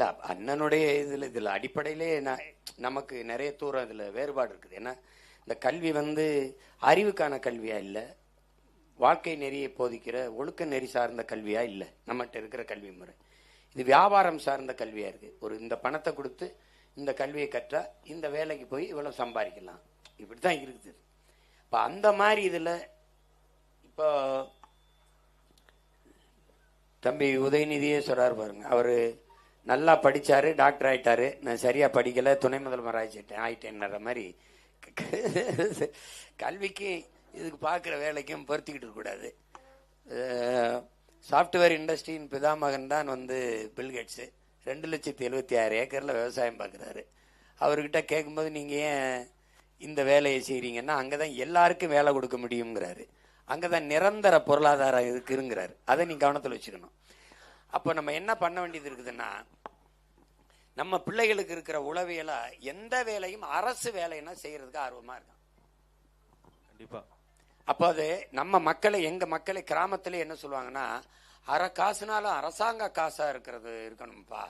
இல்ல அண்ணனுடைய இதுல இதுல அடிப்படையிலே நான் நமக்கு நிறைய தூரம் இதுல வேறுபாடு இருக்குது. ஏன்னா இந்த கல்வி வந்து அறிவுக்கான கல்வியா இல்ல வாழ்க்கை நெறியை போதிக்கிற ஒழுக்க நெறி சார்ந்த கல்வியா இல்ல நம்மகிட்ட இருக்கிற கல்வி முறை. இது வியாபாரம் சார்ந்த கல்வியா இருக்கு. ஒரு இந்த பணத்தை கொடுத்து இந்த கல்வியை கற்றா இந்த வேலைக்கு போய் இவ்வளவு சம்பாதிக்கலாம். இப்படித்தான் இருக்குது. இப்ப அந்த மாதிரி இதுல இப்போ தம்பி உதயநிதியே சொல்றாரு பாருங்க. அவரு நல்லா படிச்சாரு டாக்டர் ஆயிட்டாரு. நான் சரியாக படிக்கலை துணை முதல்வர் ஆயிட்டேன் ஆயிட்டேன்னுற மாதிரி கல்விக்கு இதுக்கு பார்க்குற வேலைக்கும் பொருத்திக்கிட்டு இருக்கக்கூடாது சாஃப்ட்வேர் இண்டஸ்ட்ரியின் பிதாமகன் தான் வந்து பில்கேட்ஸு ரெண்டு லட்சத்தி எழுபத்தி ஆறு ஏக்கரில் விவசாயம் பார்க்குறாரு அவர்கிட்ட கேட்கும்போது நீங்கள் ஏன் இந்த வேலையை செய்கிறீங்கன்னா அங்கே தான் எல்லாருக்கும் வேலை கொடுக்க முடியுங்கிறாரு அங்கே தான் நிரந்தர பொருளாதாரம் இருக்குங்கிறாரு. அதை நீ கவனத்தில் வச்சுக்கணும். அப்போ நம்ம என்ன பண்ண வேண்டியது இருக்குதுன்னா நம்ம பிள்ளைகளுக்கு இருக்கிற உளவியலா எந்த வேலையும் அரசு வேலைன்னா செய்யறதுக்கு ஆர்வமா இருக்கான். கண்டிப்பா. அப்போ அது நம்ம மக்களை எங்க மக்களை கிராமத்துல என்ன சொல்லுவாங்கன்னா அரை காசுனாலும் அரசாங்க காசா இருக்கிறது இருக்கணும்ப்பா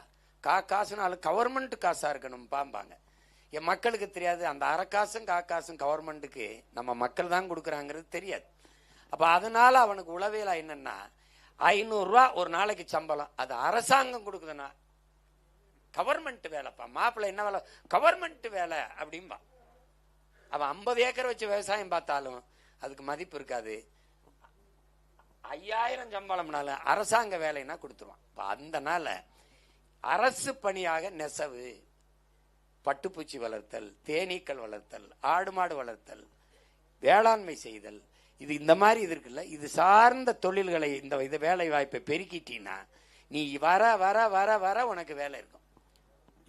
கா காசுனாலும் கவர்மெண்ட் காசா இருக்கணும்பாம்பாங்க. என் மக்களுக்கு தெரியாது அந்த அரை காசும் கா காசும் கவர்மெண்ட்டுக்கு நம்ம மக்கள் தான் கொடுக்குறாங்கிறது தெரியாது. அப்ப அதனால அவனுக்கு உளவியலா என்னன்னா ஐநூறுரூவா ஒரு நாளைக்கு சம்பளம். அது அரசாங்கம் கொடுக்குதுன்னா கவர்மெண்ட் வேலைப்பா. மாப்பிள்ளை என்ன வேலை? கவர்மெண்ட் வேலை அப்படிம்பா. அவன் ஐம்பது ஏக்கர் வச்சு விவசாயம் பார்த்தாலும் அதுக்கு மதிப்பு இருக்காது. ஐயாயிரம் சம்பளம்னாலும் அரசாங்க வேலைன்னா கொடுத்துருவான். இப்போ அந்த அரசு பணியாக நெசவு பட்டுப்பூச்சி வளர்த்தல் தேனீக்கள் வளர்த்தல் ஆடு மாடு வளர்த்தல் வேளாண்மை செய்தல் இது இந்த மாதிரி இது இருக்குல்ல? இது சார்ந்த தொழில்களை இந்த இது வேலை வாய்ப்பை பெருக்கிட்டீங்கன்னா நீ வர வர வர வர உனக்கு வேலை இருக்கும்.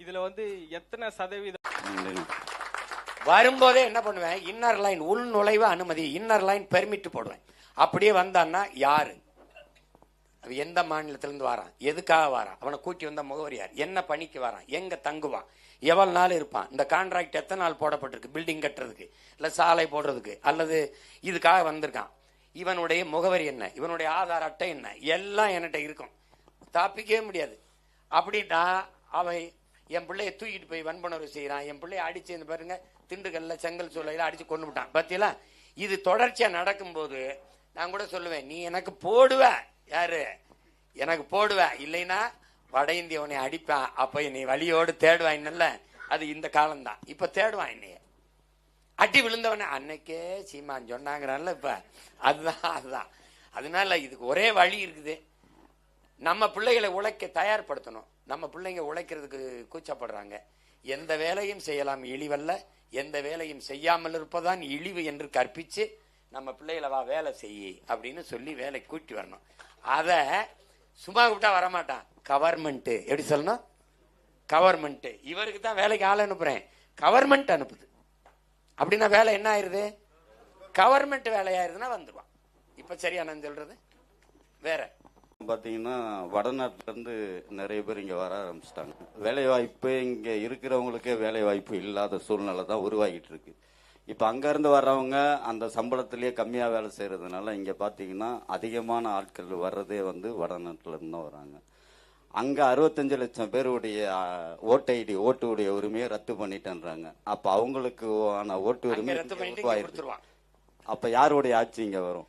இதுல வந்து எத்தனை சதவீதம் வரும்போதே என்ன பண்ணுவேன்? இன்னர் லைன் உள் நுழைவு அனுமதி இன்னர் லைன் பெர்மிட் போடுவேன். அப்படியே வந்தான்னா யாரு? அவன் எந்த மாநிலத்திலிருந்து வரான்? எதுக்காக வரான்? அவனை கூட்டி வந்த முகவரி யார்? என்ன பணிக்கு வரான்? எங்க தங்குவான்? எவ்வளோ நாள் இருப்பான்? இந்த கான்ட்ராக்ட் எத்தனை நாள் போடப்பட்டிருக்கு? பில்டிங் கட்டுறதுக்கு இல்லை சாலை போடுறதுக்கு அல்லது இதுக்காக வந்திருக்கான். இவனுடைய முகவரி என்ன? இவனுடைய ஆதார் அட்டை என்ன? எல்லாம் என்கிட்ட இருக்கும். தப்பிக்கவே முடியாது. அப்படின்னா அவன் என் பிள்ளைய தூக்கிட்டு போய் வன்புணர்வு செய்கிறான் என் பிள்ளைய அடிச்சு இந்த பாருங்க திண்டுக்கல்ல செங்கல் சூளையில அடிச்சு கொண்டு விட்டான். பத்தியெல்லாம் இது தொடர்ச்சியாக நடக்கும்போது நான் கூட சொல்லுவேன் நீ எனக்கு போடுவ. யாரு? எனக்கு போடுவ. இல்லைன்னா வட இந்தியவனை அடிப்பான் அப்ப நீ வழியோடு தேடுவாயின்னல்ல அது இந்த காலம்தான். இப்ப தேடுவான் என்னைய. அடி விழுந்தவன அன்னைக்கே சீமான் சொன்னாங்கிறான்ல இப்ப. அதுதான் அதுதான். அதனால இதுக்கு ஒரே வழி இருக்குது. நம்ம பிள்ளைகளை உழைக்க தயார்படுத்தணும். நம்ம பிள்ளைங்க உழைக்கிறதுக்கு கூச்சப்படுறாங்க. எந்த வேலையும் செய்யலாம் இழிவல்ல. எந்த வேலையும் செய்யாமல் இருப்பதான் இழிவு என்று கற்பிச்சு நம்ம பிள்ளைகளை வா வேலை செய்யி அப்படின்னு சொல்லி வேலை கூட்டி வரணும். அதை சும்மா விட்டா வரமாட்டான். கவர்மெண்ட் எப்படி சொல்லணும்? கவர்மெண்ட் இவருக்கு தான் வேலைக்கு ஆள் அனுப்புறேன். கவர்மெண்ட் அனுப்புது. அப்படின்னா வேலை என்ன ஆயிருது? கவர்மெண்ட் வேலையாயிருதுன்னா வந்துடுவான் இப்ப சரியா நான் சொல்றது? வேற. பார்த்தீங்கன்னா வடநாட்டிலேருந்து நிறைய பேர் இங்கே வர ஆரம்பிச்சிட்டாங்க. வேலை வாய்ப்பு இங்கே இருக்கிறவங்களுக்கே வேலை வாய்ப்பு இல்லாத சூழ்நிலை தான் உருவாகிட்டு இருக்கு. இப்ப அங்க இருந்து வர்றவங்க அந்த சம்பளத்திலேயே கம்மியா வேலை செய்யறதுனால இங்க பாத்தீங்கன்னா அதிகமான ஆட்கள் வர்றதே வந்து வடநாட்டுல இருந்து தான் வராங்க. அங்க அறுபத்தஞ்சு லட்சம் பேருடைய ஓட்டு ஐடி ஓட்டுடைய உரிமையை ரத்து பண்ணிட்டேன்றாங்க. அப்ப அவங்களுக்கு ஆன ஓட்டு உரிமை. கொடுத்துருவான் அப்ப யாருடைய ஆட்சி இங்க வரும்?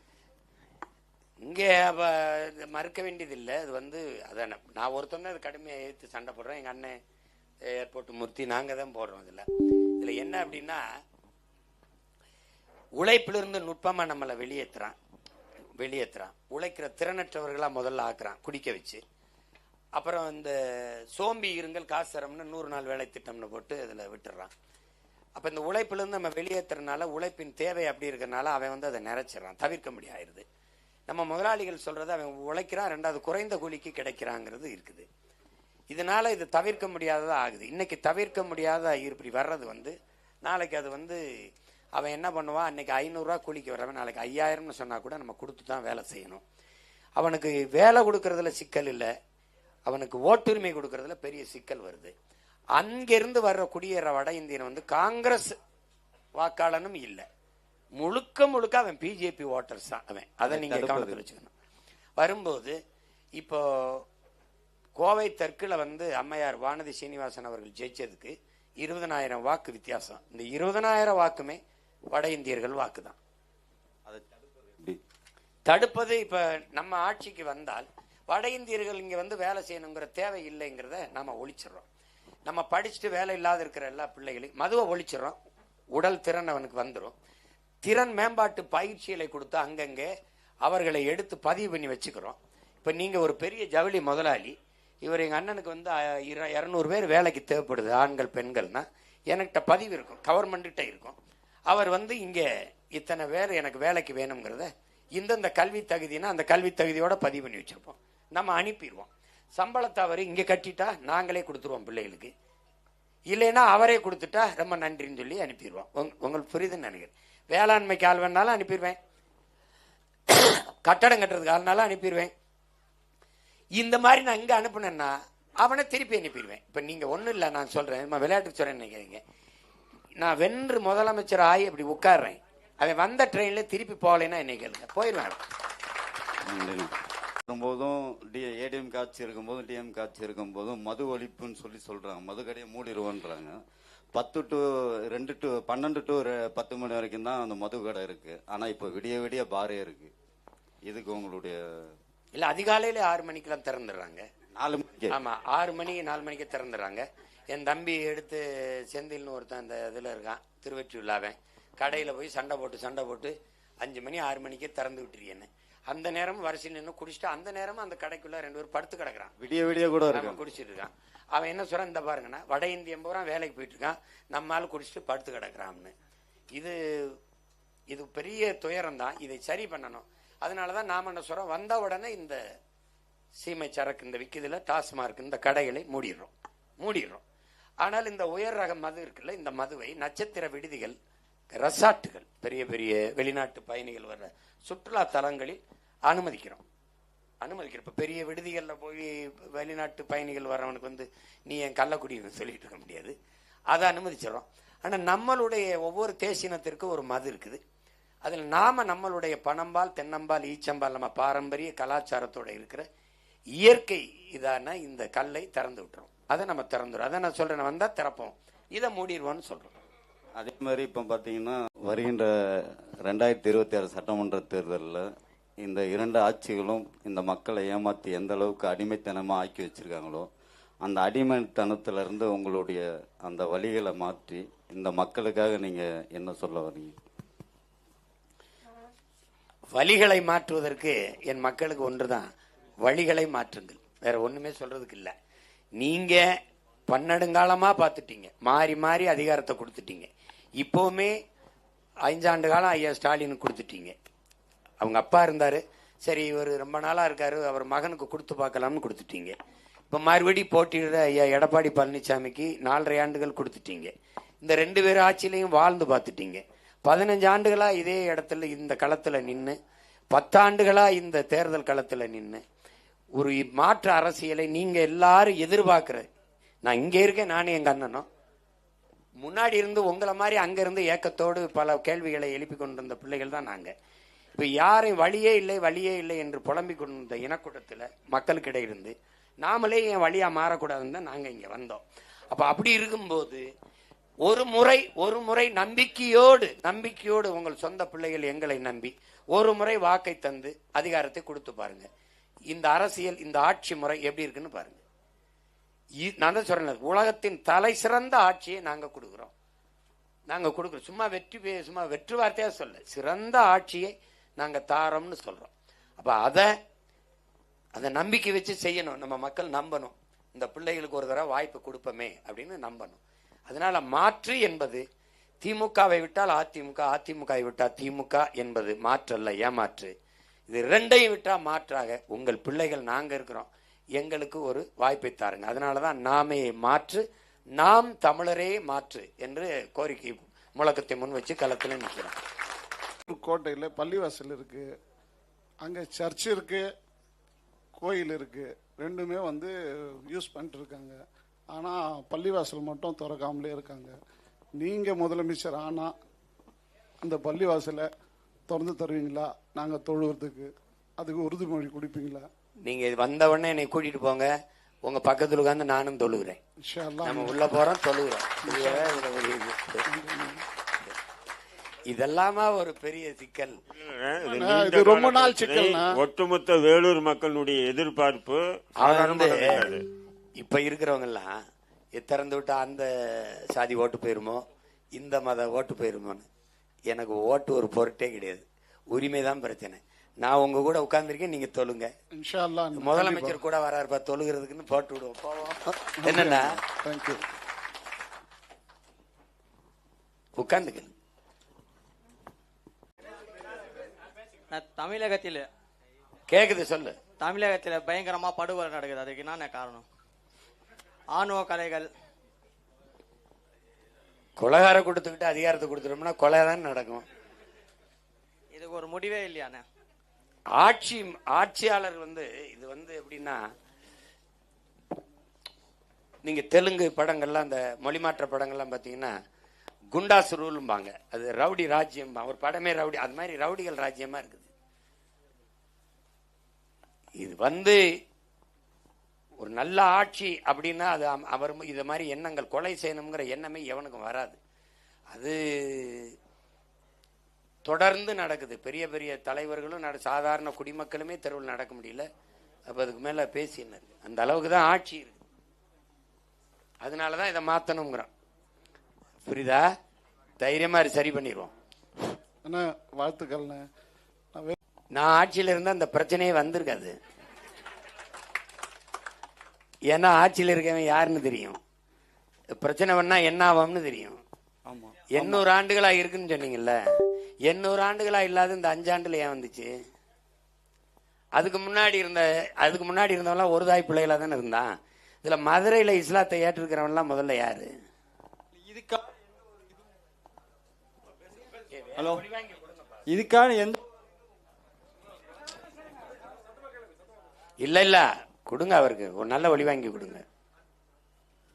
இங்கே மறுக்க வேண்டியது இல்லை அது வந்து அதான் நான் ஒருத்தவங்க அது கடுமையாக எதிர்த்து சண்டை போடுறேன். எங்க அண்ணன் ஏர்போர்ட் மூர்த்தி நாங்க தான் போடுறோம் இதுல இதுல என்ன அப்படின்னா உழைப்பிலிருந்து நுட்பமா நம்மளை வெளியேற்றுறான் வெளியேற்றுறான் உழைக்கிற திறனற்றவர்களா முதல்ல ஆக்குறான் குடிக்க வச்சு. அப்புறம் இந்த சோம்பி இருங்கள் காசு தரம்னு நூறு நாள் வேலை திட்டம்னு போட்டு அதில் விட்டுறான். அப்போ இந்த உழைப்பிலிருந்து நம்ம வெளியேற்றுறதுனால உழைப்பின் தேவை அப்படி இருக்கிறனால அவன் வந்து அதை நிறைச்சிடறான். தவிர்க்க முடியாது நம்ம முதலாளிகள் சொல்றது அவன் உழைக்கிறான் ரெண்டாவது குறைந்த கூலிக்கு கிடைக்கிறாங்கிறது இருக்குது. இதனால இது தவிர்க்க முடியாததாக ஆகுது. இன்னைக்கு தவிர்க்க முடியாத இப்படி வர்றது வந்து நாளைக்கு அது வந்து அவன் என்ன பண்ணுவான்? அன்னைக்கு ஐநூறுரூவா கூலிக்கு வர்றவன் நாளைக்கு ஐயாயிரம்னு சொன்னா கூட நம்ம கொடுத்து தான் வேலை செய்யணும். அவனுக்கு வேலை கொடுக்கறதுல சிக்கல் இல்லை. அவனுக்கு ஓட்டுரிமை கொடுக்கறதுல பெரிய சிக்கல் வருது. அங்கிருந்து வர்ற குடியேற வட இந்தியன் வந்து காங்கிரஸ் வாக்காளனும் இல்லை. முழுக்க முழுக்க அவன் பிஜேபி ஓட்டர்ஸ் தான் அவன். அதை நீங்க. கவனத்தில் வச்சுக்கணும். வரும்போது இப்போ கோவை தெற்குல வந்து அம்மையார் வானதி சீனிவாசன் அவர்கள் ஜெயிச்சதுக்கு இருபதனாயிரம் வாக்கு வித்தியாசம். இந்த இருபதனாயிரம் வாக்குமே வட இந்தியர்கள் வாக்கு தான் தடுப்பது இப்ப நம்ம ஆட்சிக்கு வந்தால் வட இந்தியர்கள் இங்க வந்து வேலை செய்யணுங்கிற தேவை இல்லைங்கிறத நாம ஒழிச்சிடுறோம். நம்ம படிச்சுட்டு வேலை இல்லாத இருக்கிற எல்லா பிள்ளைகளையும் மதுவை ஒழிச்சிடுறோம். உடல் திறன் அவனுக்கு வந்துடும் திறன் மேம்பாட்டு பயிற்சிகளை கொடுத்து அங்கங்கே அவர்களை எடுத்து பதிவு பண்ணி வச்சுக்கிறோம். இப்ப நீங்க ஒரு பெரிய ஜவுளி முதலாளி இவர் எங்க அண்ணனுக்கு வந்து இருநூறு பேர் வேலைக்கு தேவைப்படுது ஆண்கள் பெண்கள்னா. எனக்கிட்ட பதிவு இருக்கும். கவர்மெண்ட்டு இருக்கும். அவர் வந்து இங்க இத்தனை பேர் எனக்கு வேலைக்கு வேணுங்கிறத இந்தந்த கல்வி தகுதினா அந்த கல்வி தகுதியோட பதிவு பண்ணி வச்சிருப்போம். நம்ம அனுப்பிடுவோம். சம்பளத்தை அவர் இங்கே கட்டிட்டா நாங்களே கொடுத்துருவோம் பிள்ளைகளுக்கு. இல்லைன்னா அவரே கொடுத்துட்டா ரொம்ப நன்றின்னு சொல்லி அனுப்பிடுவோம். உங்க- உங்களுக்கு புரியுதுன்னு நினைக்கிறேன். வேளாண்மைக்கு ஆள் வேணாலும் அனுப்பிடுவேன். கட்டடம் கட்டுறதுக்கு ஆள்னாலும் அனுப்பிடுவேன். இந்த மாதிரி நான் இங்கே அனுப்புனேன்னா அவனை திருப்பி அனுப்பிடுவேன். இப்போ நீங்கள் ஒன்றும் இல்லை நான் சொல்கிறேன் விளையாட்டுக்கு சொல்கிறேன்னு நினைக்கிறீங்க நான் வென்று முதலமைச்சர் ஆகி அப்படி உட்கார்றேன். அவன் வந்த ட்ரெயின்ல திருப்பி போகலைன்னா என்னை கேளுங்க. போயிடுவேன். இருக்கும்போதும் டி ஏடிஎம் காட்சி இருக்கும்போதும் டிஎம் காட்சி இருக்கும்போதும் மது ஒழிப்புன்னு சொல்லி சொல்றாங்க. மது கடையை மூடிடுவோன்றாங்க. பத்து டு ரெண்டு டு பன்னெண்டு டு பத்து மணி வரைக்கும் தான் அந்த மது கடை இருக்கு. ஆனா இப்போ விடிய விடிய பாரே இருக்கு. இதுக்கு உங்களுடைய இல்ல அதிகாலையில ஆறு மணிக்கெல்லாம் திறந்துடுறாங்க. நாலு மணிக்கு? ஆமா ஆறு மணி நாலு மணிக்கு திறந்துடுறாங்க. என் தம்பி எடுத்து செந்தில்னு ஒருத்தன் அந்த இதுல இருக்கான் திருவெற்றியுள்ளாவன் கடையில போய் சண்டை போட்டு சண்டை போட்டு அஞ்சு மணி ஆறு மணிக்கே திறந்து விட்டுருக்கேன்னு அந்த நேரம் வரிசையில் நின்று குடிச்சிட்டு அந்த நேரமும் அந்த கடைக்குள்ள ரெண்டு பேரும் படுத்து கிடக்குறான். விடிய விடிய கூட அவன் குடிச்சிட்டு இருக்கான். அவன் என்ன சொல்றான் இந்த பாருங்கண்ணா வட இந்தியன் பூரா வேலைக்கு போயிட்டு இருக்கான். நம்ம ஆள் குடிச்சிட்டு படுத்து கிடக்குறான்னு இது இது பெரிய துயரம் தான் இதை சரி பண்ணணும். அதனாலதான் நாம என்ன சொல்றோம் வந்த உடனே இந்த சீமை சரக்கு இந்த விக்குதுல டாஸ்மார்க் இந்த கடைகளை மூடிடுறோம். மூடிடுறோம். ஆனால் இந்த உயர் ரக மது இருக்குல்ல இந்த மதுவை நட்சத்திர விடுதிகள் ரெசார்ட்டுகள் பெரிய பெரிய வெளிநாட்டு பயணிகள் வர்ற சுற்றுலா தலங்களில் அனுமதிக்கிறோம். அனுமதிக்கிறோம் இப்போ பெரிய விடுதிகளில் போய் வெளிநாட்டு பயணிகள் வர்றவனுக்கு வந்து நீ என் கள்ளக்குடின்னு சொல்லிட்டு இருக்க முடியாது. அதை அனுமதிச்சிடறோம். ஆனால் நம்மளுடைய ஒவ்வொரு தேசினத்திற்கும் ஒரு மது இருக்குது. அதில் நாம் நம்மளுடைய பணம்பால் தென்னம்பால் ஈச்சம்பால் நம்ம பாரம்பரிய கலாச்சாரத்தோட இருக்கிற இயற்கை இதான இந்த கல்லை திறந்து விட்டுறோம். அதை நம்ம திறந்துடும் அதை நான் சொல்றேன். வந்தா திறப்போம். இதை மூடிடுவோம்னு சொல்றோம். அதே மாதிரி இப்போ பார்த்தீங்கன்னா வருகின்ற ரெண்டாயிரத்தி இருபத்தி ஆறு சட்டமன்ற தேர்தலில் இந்த இரண்டு ஆட்சிகளும் இந்த மக்களை ஏமாற்றி எந்த அளவுக்கு அடிமைத்தனமாக ஆக்கி வச்சிருக்காங்களோ அந்த அடிமைத்தனத்திலிருந்து உங்களுடைய அந்த வழிகளை மாற்றி இந்த மக்களுக்காக நீங்கள் என்ன சொல்ல வரீங்க வழிகளை மாற்றுவதற்கு என் மக்களுக்கு ஒன்றுதான். வழிகளை மாற்றுங்கள். வேற ஒண்ணுமே சொல்றதுக்கு இல்ல. நீங்க பன்னெடுங்காலமா பார்த்துட்டீங்க. மாறி மாறி அதிகாரத்தை கொடுத்துட்டீங்க. இப்போவுமே ஐந்தாண்டு காலம் ஐயா ஸ்டாலின் கொடுத்துட்டீங்க. அவங்க அப்பா இருந்தாரு. சரி இவர் ரொம்ப நாளா இருக்காரு. அவர் மகனுக்கு கொடுத்து பார்க்கலாம்னு கொடுத்துட்டீங்க. இப்போ மறுபடி போட்டியிடுற ஐயா எடப்பாடி பழனிசாமிக்கு நாலரை ஆண்டுகள் கொடுத்துட்டீங்க. இந்த ரெண்டு பேர் ஆட்சியிலையும் வாழ்ந்து பார்த்துட்டீங்க. பதினஞ்சு ஆண்டுகளாக இதே இடத்துல இந்த களத்தில் நின்று பத்தாண்டுகளாக இந்த தேர்தல் களத்தில் நின்று ஒரு மாற்று அரசியலை நீங்க எல்லாரும் எதிர்பார்க்கிற. நான் இங்கே இருக்கேன் நானும் எங்க அண்ணனும் முன்னாடி இருந்து உங்களை மாதிரி அங்கேருந்து ஏக்கத்தோடு பல கேள்விகளை எழுப்பி கொண்டிருந்த பிள்ளைகள் தான் நாங்கள் இப்போ யாரையும் வழியே இல்லை வழியே இல்லை என்று புலம்பிக் கொண்டிருந்த இனக்கூட்டத்தில் மக்களுக்கிடையிருந்து நாமளே என் வழியாக மாறக்கூடாதுன்னு தான் நாங்கள் இங்கே வந்தோம். அப்போ அப்படி இருக்கும்போது ஒரு முறை ஒரு முறை நம்பிக்கையோடு நம்பிக்கையோடு உங்கள் சொந்த பிள்ளைகள் எங்களை நம்பி ஒரு முறை வாக்கை தந்து அதிகாரத்தை கொடுத்து பாருங்கள் இந்த அரசியல் இந்த ஆட்சி முறை எப்படி இருக்குன்னு பாருங்க. நான் தான் சொல்றேன் உலகத்தின் தலை சிறந்த ஆட்சியை நாங்கள் கொடுக்குறோம். நாங்கள் கொடுக்குறோம். சும்மா வெற்றி சும்மா வெற்று வார்த்தையாக சொல்ல சிறந்த ஆட்சியை நாங்கள் தாரோம்னு சொல்கிறோம் அப்போ அதை அதை நம்பிக்கை வச்சு செய்யணும். நம்ம மக்கள் நம்பணும். இந்த பிள்ளைகளுக்கு ஒரு தடவை வாய்ப்பு கொடுப்போமே அப்படின்னு நம்பணும். அதனால மாற்று என்பது திமுகவை விட்டால் அதிமுக அதிமுகவை விட்டால் திமுக என்பது மாற்றல்ல ஏமாற்று. இது ரெண்டையும் விட்டால் மாற்றாக உங்கள் பிள்ளைகள் நாங்கள் இருக்கிறோம். எங்களுக்கு ஒரு வாய்ப்பை தாருங்க. அதனாலதான் நாமே மாற்று நாம் தமிழரே மாற்று என்று கோரிக்கை முழக்கத்தை முன் வச்சு களத்தில் நிற்கிறோம் கோட்டையில் பள்ளிவாசல் இருக்கு அங்கே சர்ச் இருக்கு கோயில் இருக்கு. ரெண்டுமே வந்து யூஸ் பண்ணிட்டு இருக்காங்க ஆனால் பள்ளிவாசல் மட்டும் திறக்காமலே இருக்காங்க. நீங்கள் முதலமைச்சர் ஆனால் அந்த பள்ளிவாசலை திறந்து தருவீங்களா நாங்கள் தொழுகிறதுக்கு அதுக்கு உறுதிமொழி கொடுப்பீங்களா நீங்க வந்த உடனே என்னை கூட்டிட்டு போங்க உங்க பக்கத்துல உட்கார்ந்து நானும் தொழுகிறேன் இன்ஷா அல்லாஹ். நம்ம உள்ள போறோம் தொழுகிறோம். இதெல்லாமா ஒரு பெரிய சிக்கல் ரொம்ப நாள். சிக்கல்னா. ஒட்டுமொத்த வேலூர் மக்களுடைய எதிர்பார்ப்பு. இப்ப இருக்கிறவங்க எல்லாம் திறந்து விட்டா அந்த சாதி ஓட்டு போயிருமோ இந்த மத ஓட்டு போயிருமோன்னு எனக்கு ஓட்டு ஒரு பொருட்டே கிடையாது. உரிமை தான் பிரச்சனை. நான் உங்க கூட உட்கார்ந்திருக்கேன் நீங்க தொழுங்க. இன்ஷா அல்லாஹ். முதலமைச்சர் கூட வராருப்பா தொழுகிறதுக்குன்னு போட்டு விடுவோம். போவோம். என்னன்னா Thank you. உட்கார்ந்துக்க நான் தமிழகத்தில் கேக்குது சொல்லு. தமிழகத்தில் பயங்கரமா படுகொலை நடக்குது. அதுக்கு என்னென்ன காரணம்? ஆணவ கலைகள் கொலகார கொடுத்துக்கிட்டு அதிகாரத்தை கொடுத்துட்டோம்னா கொலை தான் நடக்கும். இதுக்கு ஒரு முடிவே இல்லையாண்ணே? ஆட்சி ஆட்சியாளர் வந்து இது வந்து எப்படின்னா நீங்க தெலுங்கு படங்கள்லாம் அந்த மொழிமாற்ற படங்கள்லாம் பார்த்தீங்கன்னா குண்டாஸ் ரூலும்பாங்க. அது ரவுடி ராஜ்யம் ஒரு படமே ரவுடி அது மாதிரி ரவுடிகள் ராஜ்யமா இருக்குது. இது வந்து ஒரு நல்ல ஆட்சி அப்படின்னா அது அவர் இது மாதிரி எண்ணங்கள் கொலை செய்யணுங்கிற எண்ணமே எவனுக்கும் வராது. அது தொடர்ந்து நடக்குது. பெரிய பெரிய தலைவர்களும் நட சாதாரண குடிமக்களுமே தெருவில் நடக்க முடியல. அப்ப அதுக்கு மேல பேசினார் அந்த அளவுக்கு தான் ஆட்சி இருக்கு. அதனால தான் இதை மாத்தணுங்கிறோம் புரியுதா? தைரியமா இரு, சரி பண்ணிடுவோம் அண்ணா வாழ்த்துக்கள்ண்ணே. நான் ஆட்சியில இருந்தா அந்த பிரச்சனையே வந்திருக்காது. ஏன்னா ஆட்சியில் இருக்கவன் யாருன்னு தெரியும். பிரச்சனை பண்ணா என்ன ஆகும்னு தெரியும். எண்ணூறு ஆண்டுகளா இருக்குன்னு சொன்னீங்கல்ல. எண்ணூறு ஆண்டுகளா இல்லாத இந்த அஞ்சாண்டுல ஏன் வந்துச்சு? அதுக்கு முன்னாடி இருந்த அதுக்கு முன்னாடி இருந்தவன்லாம் ஒரு தாய் பிள்ளைகளா தானே இருந்தான். இதுல மதுரையில இஸ்லாத்தை ஏற்றிருக்கிறவன்லாம் முதல்ல யாரு? இதுக்கா ஹலோ. இதுக்கான எந்த இல்ல இல்ல. கொடுங்க அவருக்கு. ஒரு நல்ல ஒளி வாங்கி கொடுங்க.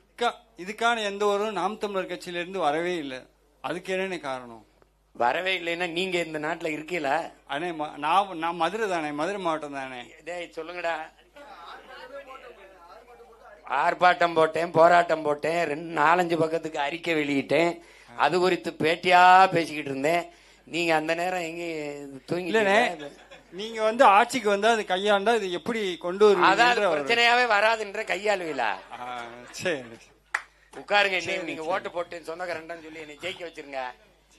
இதுக்கா- இதுக்கான எந்த ஒரு நாம் தமிழர் கட்சியிலிருந்து வரவே இல்லை. அதுக்கு என்னென்ன காரணம்? வரவே இல்லைன்னா நீங்க இந்த நாட்டுல இருக்கீல அண்ணே நான் நான் மதுரை தானே மதுரை மாவட்டம் தானே. டேய் சொல்லுங்கடா. ஆர்ப்பாட்டம் போட்டேன் போராட்டம் போட்டேன் ரெண்டு நாலஞ்சு பக்கத்துக்கு அறிக்கை வெளியிட்டேன். அது குறித்து பேட்டியா பேசிக்கிட்டு இருந்தேன். நீங்க அந்த நேரம் எங்க தூங்கி நீங்க வந்து ஆட்சிக்கு வந்தா அது கையாண்டா இது எப்படி கொண்டு அதான் அது பிரச்சனையாவே வராதுன்ற கையாளுவீலா? ஆ, சரி. உட்காருங்க நீ நீங்க ஓட்டு போட்டு சொந்தக்காரன் சொல்லி என்னை ஜெயிக்க வச்சிருங்க.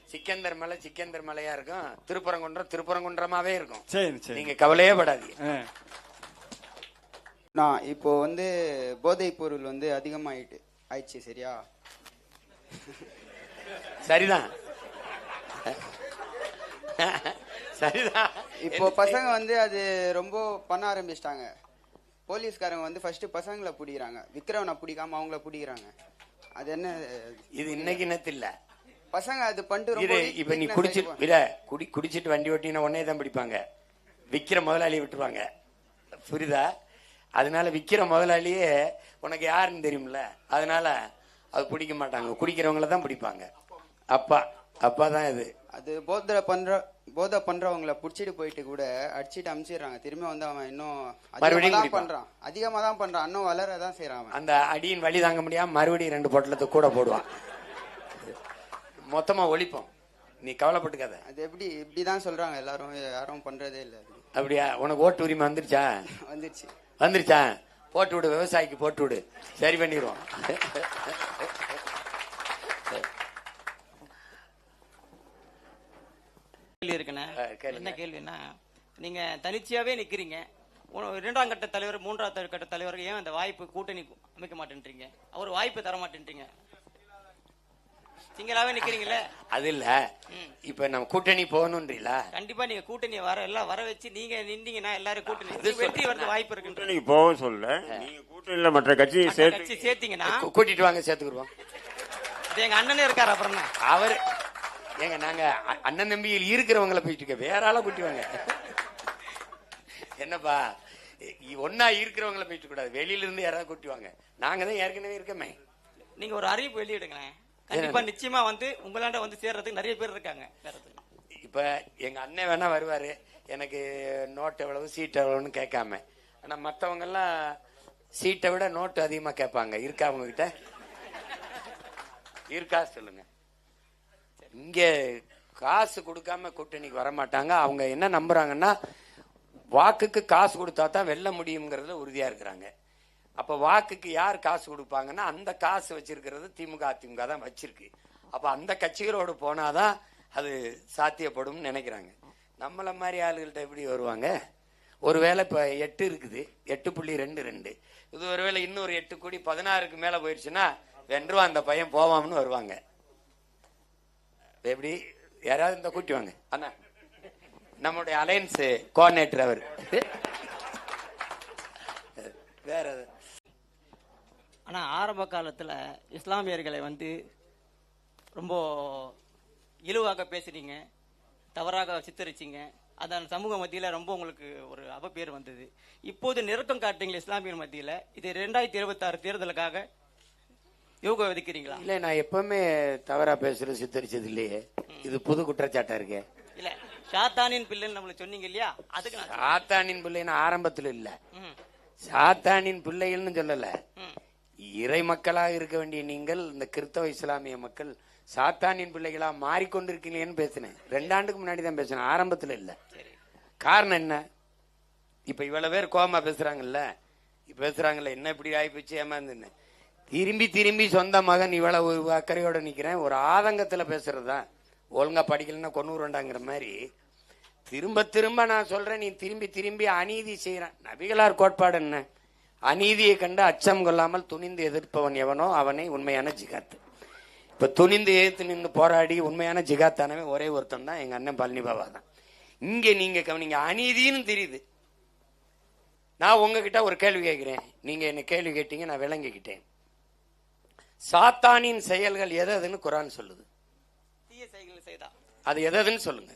சிக்கந்தர் மலை சிக்கந்தர் மலையா இருக்கும். திருப்பரங்குன்றம் திருப்பரங்குன்றமாவே இருக்கும். சரி சரி. நீங்க கவலையே படாதீங்க. ஆ. நான் இப்போ வந்து போதைப் பொருள் வந்து அதிகமாயிட்டு ஆயிடுச்சு சரியா? சரிதான். சரிதான். இப்போ பசங்க வந்து அது ரொம்ப பண்ண ஆரம்பிச்சிட்டாங்க. போலீஸ்காரங்க வந்து ஃபர்ஸ்ட் பசங்களை பிடிக்கிறாங்க. விக்ரவனை பிடிக்காம அவங்கள பிடிக்கிறாங்க. அது என்ன? இது இன்னைக்கு நேத்து இல்ல. பசங்க அது பண்ணிட்டு ரொம்ப இது இப்ப நீ weakness குடிச்சு. இல்ல குடி குடிச்சிட்டு வண்டி ஓட்டினா உடனே தான் பிடிப்பாங்க. விக்கிற முதலாளியை விட்டுருவாங்க. புரியுதா? அதனால விக்கிற முதலாளியே உனக்கு யாருன்னு தெரியும்ல? அதனால அது பிடிக்க மாட்டாங்க. குடிக்கிறவங்கள தான் பிடிப்பாங்க. அப்பா அப்பா தான் இது. அது போதை பண்ற போதை பண்றவங்கள புடிச்சிட்டு போயிட்டு கூட அடிச்சிட்டு அமிச்சிடுறாங்க. திரும்பி வந்து அவன் இன்னும் அதிகமா மறுபடியும் தான் குடிப்பான். பண்றான். அதிகமா தான் பண்றான். இன்னும் வளர தான் செய்யறான் அவன். அந்த அடியின் வழி தாங்க முடியாம மறுபடியும் ரெண்டு பொட்டலத்தை கூட போடுவான். மொத்தமா ஒழிப்போம். நீ கவலைப்பட்டுக்காத. அது எப்படி? இப்படிதான் சொல்றாங்க எல்லாரும். யாரும் பண்றதே இல்ல. அது. அப்படியா? உனக்கு ஓட்டு உரிமை வந்துருச்சா? வந்துருச்சு. வந்துருச்சா? போட்டு விடு விவசாயிக்கு போட்டு விடு. சரி பண்ணிடுவோம். கேள்வி இருக்குண்ணே. என்ன கேள்வின்னா நீங்க தனிச்சையாவே நிக்கிறீங்க. இரண்டாம் கட்ட தலைவர் மூன்றாவது கட்ட தலைவருக்கு ஏன் அந்த வாய்ப்பு கூட்டணி அமைக்க மாட்டேன்றீங்க? அவர் வாய்ப்பு தர மாட்டேன்றீங்க. சிங்களாவே நிக்கிறீங்களே அது இல்ல. இப்ப நம்ம கூட்டணி போகணும்ன்றீங்களா கண்டிப்பா நீங்க கூட்டணி வர எல்லாம் வர வச்சு நீங்க நின்றீங்கன்னா எல்லாரும் கூட்டணி வெற்றி வரது வாய்ப்பு கூட்டணிக்கு போக சொல்ல. நீங்க கூட்டணியில மற்ற மற்ற சேர்த்து கட்சி சேர்த்தீங்கன்னா கூட்டிட்டு வாங்க சேர்த்துக்குருவோம் எங்க அண்ணனே இருக்காரு அப்புறம்? அவர் ஏங்க நாங்க அண்ணன் தம்பியில் இருக்கிறவங்கள போயிட்டு இருக்க வேற ஆளா கூட்டி வாங்க. என்னப்பா ஒண்ணா இருக்கிறவங்கள போயிட்டு கூடாது. வெளியில இருந்து யாராவது கூட்டி வாங்க. நாங்க தான் ஏற்கனவே இருக்கமே. நீங்க ஒரு அறிவிப்பு வெளியிடுங்களேன். கண்டிப்பா நிச்சயமா வந்து உங்களாண்ட வந்து சேர்றதுக்கு நிறைய பேர் இருக்காங்க. இப்ப எங்க அண்ணன் வேணா வருவாரு. எனக்கு நோட் எவ்வளவு சீட் எவ்வளவுன்னு கேட்காம. ஆனா மத்தவங்க எல்லாம் சீட்டை விட நோட்டு அதிகமா கேட்பாங்க. இருக்கா அவங்க கிட்ட இருக்கா சொல்லுங்க. இங்க காசு கொடுக்காம கூட்டணிக்கு வர மாட்டாங்க அவங்க என்ன நம்புறாங்கன்னா வாக்குக்கு காசு கொடுத்தா தான் வெல்ல முடியுங்கிறதுல உறுதியா இருக்கிறாங்க. அப்ப வாக்குக்கு யார் காசு கொடுப்பாங்கன்னா அந்த காசு வச்சிருக்கிறது திமுக அதிமுக தான் வச்சிருக்கு. அப்ப அந்த கட்சிகளோடு போனாதான் அது சாத்தியப்படும் நினைக்கிறாங்க. நம்மள மாதிரி ஆளுகள்கிட்ட எப்படி வருவாங்க? ஒருவேளை இப்ப எட்டு இருக்குது. எட்டு புள்ளி ரெண்டு ரெண்டு. இது ஒருவேளை இன்னொரு எட்டு கோடி பதினாறுக்கு மேல போயிடுச்சுன்னா வென்றுவான் அந்த பையன் போவாம்னு வருவாங்க. எப்படி? யாராவது இந்த கூட்டி வாங்க. அண்ணா நம்முடைய அலையன்ஸ் கோஆர்டினேட்டர் அவர். வேற ஆனால் ஆனா ஆரம்ப காலத்துல இஸ்லாமியர்களை வந்து ரொம்ப இழிவாக பேசுறீங்க தவறாக சித்தரிச்சீங்க. அதான் சமூக மத்தியில் ரொம்ப உங்களுக்கு ஒரு அவப்பேர் வந்தது. இப்போது நெருக்கம் காட்டுறீங்களா இஸ்லாமியர் மத்தியில். இது ரெண்டாயிரத்தி இருபத்தாறு தேர்தலுக்காக யோகா விதிக்கிறீங்களா? இல்ல நான் எப்பவுமே தவறா பேசுறது சித்தரிச்சது இல்லையே. இது புது குற்றச்சாட்டா இருக்கே? இல்ல ஷாத்தானின் பிள்ளைன்னு நம்மளுக்கு சொன்னீங்க இல்லையா? அதுக்கு நான் சாத்தானின் பிள்ளைன்னு ஆரம்பத்துல இல்ல. சாத்தானின் பிள்ளைகள்னு சொல்லல. இறை மக்களாக இருக்க வேண்டிய நீங்கள் இந்த கிறிஸ்தவ இஸ்லாமிய மக்கள் சாத்தானின் பிள்ளைகளா மாறிக்கொண்டிருக்கீங்களேன்னு பேசினேன். ரெண்டாண்டுக்கு முன்னாடி தான் பேசினேன். ஆரம்பத்துல இல்ல. காரணம் என்ன? இப்ப இவ்வளவு பேர் கோமா பேசுறாங்கல்ல? பேசுறாங்கல்ல என்ன இப்படி ஆயிப்போச்சு ஏமாந்துன்னு. திரும்பி திரும்பி சொந்த மகன் இவ்வளவு அக்கறையோட நிற்கிறேன் ஒரு ஆதங்கத்துல பேசுறதுதான் ஒழுங்கா படிக்கலன்னா கொன்னூறுண்டாங்கிற மாதிரி. திரும்ப திரும்ப நான் சொல்றேன் நீ திரும்பி திரும்பி அநீதி செய்கிறேன் நபிகளார் கோட்பாடு என்ன? அநீதியை கண்டு அச்சம் கொள்ளாமல் துணிந்து எதிர்ப்பவன் எவனோ அவனை உண்மையான ஜிகாத்து இப்போ துணிந்து எதிர்த்து நின்று போராடி உண்மையான ஜிகாத்தானவே ஒரே ஒருத்தன் தான் எங்கள் அண்ணன் பழனி பாபா தான். இங்கே நீங்கள் கவனிங்க அநீதின்னு தெரியுது. நான் உங்ககிட்ட ஒரு கேள்வி கேட்குறேன். நீங்கள் என்னை கேள்வி கேட்டீங்க நான் விளங்கிக்கிட்டேன். சாத்தானின் செயல்கள் எது எதுன்னு குரான் சொல்லுது. தீய செயல்கள் செய்தா? அது எது எதுன்னு சொல்லுங்க.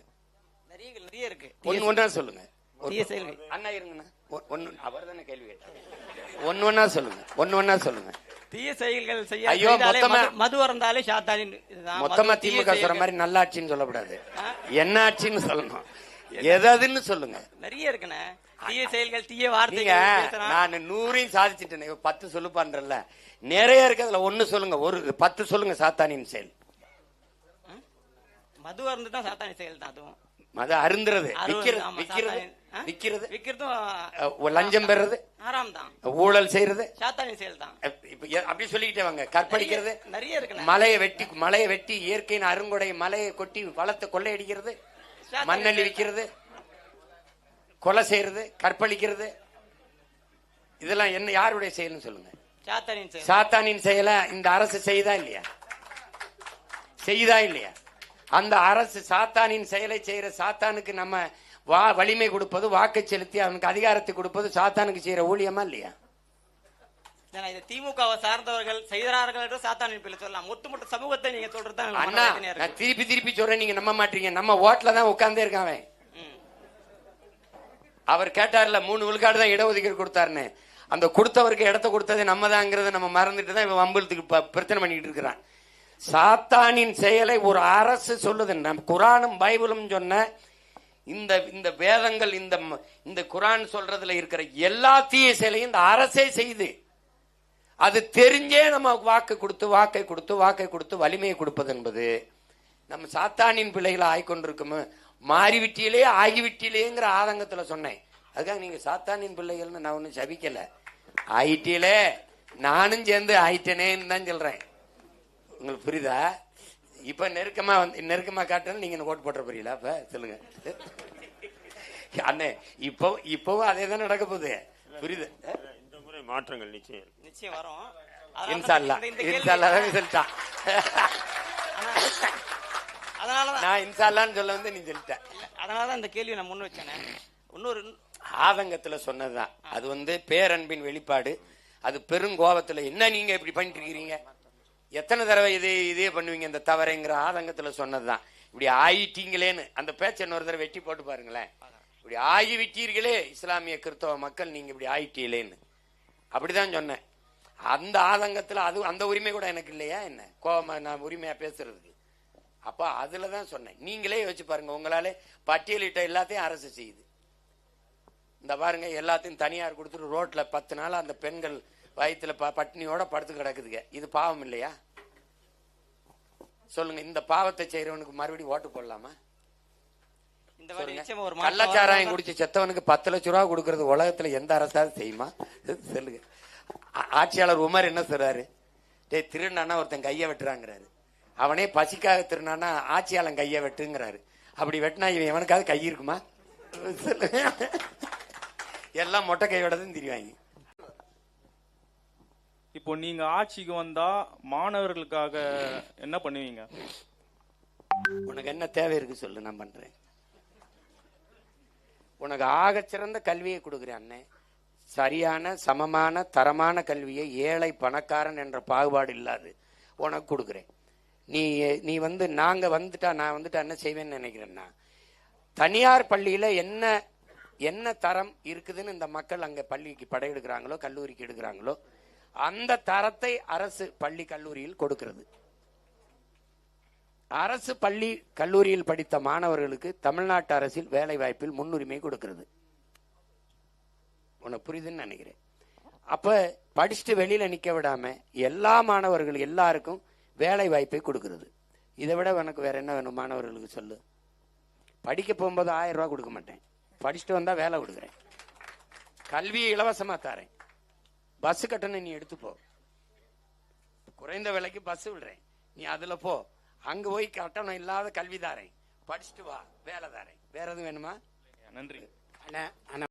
நிறைய நிறைய இருக்கு. ஒன்னு ஒன்னா சொல்லுங்க. தீய செயல்கள். அண்ணா இருங்கண்ணா. ஒன்னு அவர் தானே கேள்வி கேட்டாங்க ஒன்னு ஒன்னா சொல்லுங்க. ஒன்னு ஒன்னா சொல்லுங்க. தீய செயல்கள் செய்ய ஐயோ, மொத்தமா- மது- ஷாத்தானின் இதுதான். மொத்தமா திமுக சொல்ற. மாதிரி நல்லாட்சின்னு சொல்லக்கூடாது? என்ன ஆட்சின்னு சொல்லணும். எது எதுன்னு சொல்லுங்க. நிறைய இருக்குண்ணே. தீய செயல்கள் தீய பேசுறான். நான் நூறையும் சாதிச்சிட்டேன் பத்து சொல்லு பண்றல நிறைய இருக்கு அதுல ஒண்ணு சொல்லுங்க ஒரு பத்து சொல்லுங்க சாத்தானின் செயல். மது அருந்து தான் சாத்தானி செயல் தான் அதுவும். அது அருந்துறது விக்கிறது விக்கிறது? விக்கிறது. விக்கிறதும் லஞ்சம் பெறது ஆறாம் தான். ஊழல் செய்யறது சாத்தானி செயல் தான். அப்படி சொல்லிக்கிட்டே வாங்க. கற்பழிக்கிறது நிறைய- இருக்குண்ணே மலையை வெட்டி மலையை வெட்டி இயற்கையின் அருங்கொடை மலையை கொட்டி வளத்தை கொள்ளையடிக்கிறது மண்ணள்ளி செயல் விற்கிறது கொலை செய்யறது கற்பழிக்கிறது. இதெல்லாம் என்ன யாருடைய செயல்னு சொல்லுங்க. சாத்தானின் செயல். சாத்தானின் செயலை இந்த அரசு செய்தா இல்லையா? செய்தா இல்லையா? அந்த அரசு சாத்தானின் செயலை செய்யற சாத்தானுக்கு நம்ம வா வலிமை கொடுப்பது வாக்கு செலுத்தி அவனுக்கு அதிகாரத்தை கொடுப்பது சாத்தானுக்கு செய்யற ஊழியமா இல்லையா? திமுகவை சார்ந்தவர்கள் செய்கிறார்கள் என்று சாத்தானின் பேர்ல சொல்லலாம். ஒட்டுமொத்த சமூகத்தை நீங்க சொல்றது திருப்பி திருப்பி சொல்றேன். நீங்க நம்ப மாட்டீங்க. நம்ம ஓட்டுல தான் உட்கார்ந்தே இருக்கான். அவர் கேட்டார்ல மூணு விழுக்காடு தான் இடஒதுக்கீடு கொடுத்தாருன்னு. அந்த கொடுத்தவருக்கு இடத்த கொடுத்தது நம்ம தாங்கிறத நம்ம மறந்துட்டு தான் இவன் வம்பளத்துக்கு பிரச்சனை பண்ணிக்கிட்டு இருக்கிறான். சாத்தானின் செயலை ஒரு அரசு சொல்லுது. நம்ம குரானும் பைபிளும் சொன்ன இந்த இந்த வேதங்கள் இந்த இந்த குரான் சொல்றதுல இருக்கிற எல்லா தீய செயலையும் இந்த அரசே செய்து அது தெரிஞ்சே நம்ம வாக்கு கொடுத்து வாக்கை கொடுத்து வாக்கை கொடுத்து வலிமையை கொடுப்பது என்பது நம்ம சாத்தானின் பிள்ளைகளை ஆய்கொண்டிருக்கும் மாறிவிட்டியிலே ஆகிவிட்டிலேங்கிற ஆதங்கத்துல சொன்னேன். அதுக்காக நீங்க சாத்தானின் பிள்ளைகள்னு நான் ஒன்னும் சபிக்கல. ஆயிட்டிலே நானும் சேர்ந்து ஆயிட்டேனேன்னு தான் சொல்றேன். உங்களுக்கு புரியுதா? இப்ப நெருக்கமா வந்து நெருக்கமா காட்டுறது நீங்க எனக்கு ஓட்டு போட்டுற புரியல அப்ப சொல்லுங்க. அண்ணே இப்போ இப்பவும் அதே தான் நடக்க போகுது. புரியுது? இந்த முறை மாற்றங்கள் நிச்சயம். நிச்சயம் வரும். இன்சால்லா இன்சால்லா தான் சொல்லிட்டான். அதனாலதான். நான் இன்சால்லான்னு சொல்ல வந்து நீ சொல்லிட்ட. அதனாலதான் இந்த கேள்வி நான் முன் வச்சேனே. இன்னொரு ஆதங்கத்துல சொன்னதுதான். அது வந்து பேரன்பின் வெளிப்பாடு. அது பெருங்கோபத்துல என்ன நீங்க இப்படி பண்ணிட்டு இருக்கிறீங்க எத்தனை தடவை இதே இதே பண்ணுவீங்க இந்த தவறைங்கிற ஆதங்கத்துல சொன்னதுதான். இப்படி ஆயிட்டீங்களேன்னு. அந்த பேச்சை இன்னொரு தடவை வெட்டி போட்டு பாருங்களேன். இப்படி ஆகி விட்டீர்களே இஸ்லாமிய கிறிஸ்தவ மக்கள் நீங்க இப்படி ஆயிட்டீங்களேன்னு. அப்படிதான் சொன்னேன். அந்த ஆதங்கத்துல அது அந்த உரிமை கூட எனக்கு இல்லையா என்ன? கோபமா நான் உரிமையா பேசுறதுக்கு? அப்ப அதுல தான் சொன்னேன். நீங்களே யோசிச்சு பாருங்க உங்களாலே பட்டியலிட்ட எல்லாத்தையும் அரசு செய்யுது. இந்த பாருங்க எல்லாத்தையும் தனியார் கொடுத்துட்டு ரோட்ல பத்து நாள் அந்த பெண்கள் வயித்துல ப- பட்டினியோட படுத்து கிடக்குதுங்க. இது பாவம் இல்லையா? சொல்லுங்க இந்த பாவத்தை செய்யறவனுக்கு மறுபடியும் ஓட்டு போடலாமா? கள்ளச்சாராயம். குடிச்சு செத்தவனுக்கு பத்து லட்ச ரூபா கொடுக்கறது உலகத்துல எந்த அரசாவது செய்யுமா? சொல்லுங்க. ஆட்சியாளர் உமர் என்ன சொல்றாரு? டேய் திருநானா ஒருத்தன் கைய வெட்டுறாங்கிறாரு. அவனே பசிக்காக திருநானா ஆட்சியாளன் கைய வெட்டுங்கிறாரு. அப்படி வெட்டினா இவன் எவனுக்காவது கை இருக்குமா. எல்லாம் மொட்டை கையோட தான் திரிவாங்க. இப்போ நீங்க ஆட்சிக்கு வந்தா மாணவர்களுக்காக என்ன பண்ணுவீங்க? உனக்கு என்ன தேவை இருக்கு சொல்லு நான் பண்றேன். உனக்கு ஆகச்சிறந்த கல்வியை கொடுக்குறேன் அண்ணே. சரியான சமமான தரமான கல்வியை ஏழை பணக்காரன் என்ற பாகுபாடு இல்லாது உனக்கு கொடுக்குறேன். நீ நீ வந்து நாங்க வந்துட்டா நான் வந்துட்டா என்ன செய்வேன்னு நினைக்கிறேன்னா தனியார் பள்ளியில என்ன என்ன தரம் இருக்குதுன்னு இந்த மக்கள் அங்க பள்ளிக்கு படையெடுக்கிறாங்களோ கல்லூரிக்கு எடுக்கிறாங்களோ அந்த தரத்தை அரசு பள்ளி கல்லூரியில் கொடுக்கிறது. அரசு பள்ளி கல்லூரியில் படித்த மாணவர்களுக்கு தமிழ்நாட்டு அரசில் வேலை வாய்ப்பில் முன்னுரிமை கொடுக்கிறது. உனக்கு புரியுதுன்னு நினைக்கிறேன். அப்ப படிச்சுட்டு வெளியில நிக்க விடாம எல்லா மாணவர்கள் எல்லாருக்கும் வேலை வாய்ப்பை கொடுக்கிறது. இதை விட உனக்கு வேற என்ன வேணும்? மாணவர்களுக்கு சொல்லு. படிக்க போகும்போது ஆயிரம் ரூபாய் கொடுக்க மாட்டேன். படிச்சுட்டு வந்தா வேலை கொடுக்குறேன். கல்வியை இலவசமா தரேன். பஸ் கட்டணம் நீ எடுத்து போ. குறைந்த விலைக்கு பஸ் விடுறேன். நீ அதுல போ. அங்க போய் கட்டணம் இல்லாத கல்வி தாரேன். படிச்சுட்டு வா. வேலை தாரேன். வேற எதுவும் வேணுமா? நன்றி. அண்ணா அண்ணா.